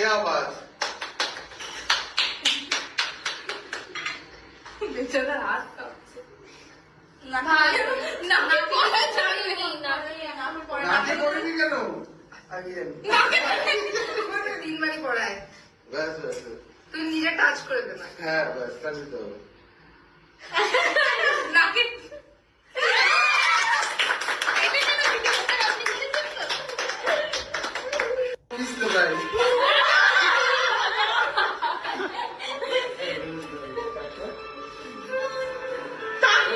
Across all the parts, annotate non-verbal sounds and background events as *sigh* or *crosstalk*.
क्या बात বেচারা হাত কাঁপছে না ভাই, না না, পড়া না, যায়নি না, না, আমার পড়া নাটে করেনি কেন আগে নাকে তিনবারই পড়ায় ব্যাস ব্যাস তুই নিজে টাচ করে দে না হ্যাঁ ব্যাস কাজ দিতে হবে নাকে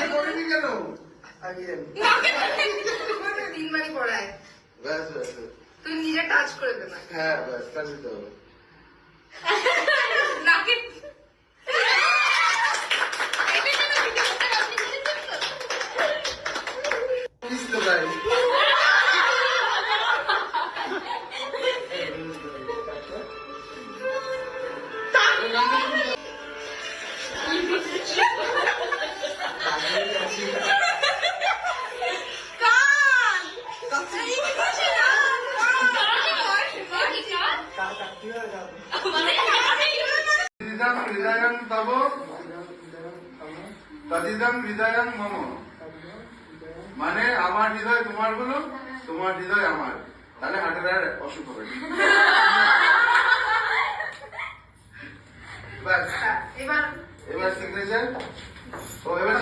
নাটে করেনি কেন? আগে *laughs* তিনবারই পড়ায়। ব্যাস ব্যাস তুই নিজে টাচ করে দে না হ্যাঁ ব্যাস কাজ দিতে হবে। নাকে বুঝতে পারি তদিদম তব তদিদম হৃদয়ং মম। মানে আমার হৃদয় তোমার হলো তোমার হৃদয় আমার। তাহলে হাটের আর অসুখ হবে। এবার এবার সিগনেচার ও এবার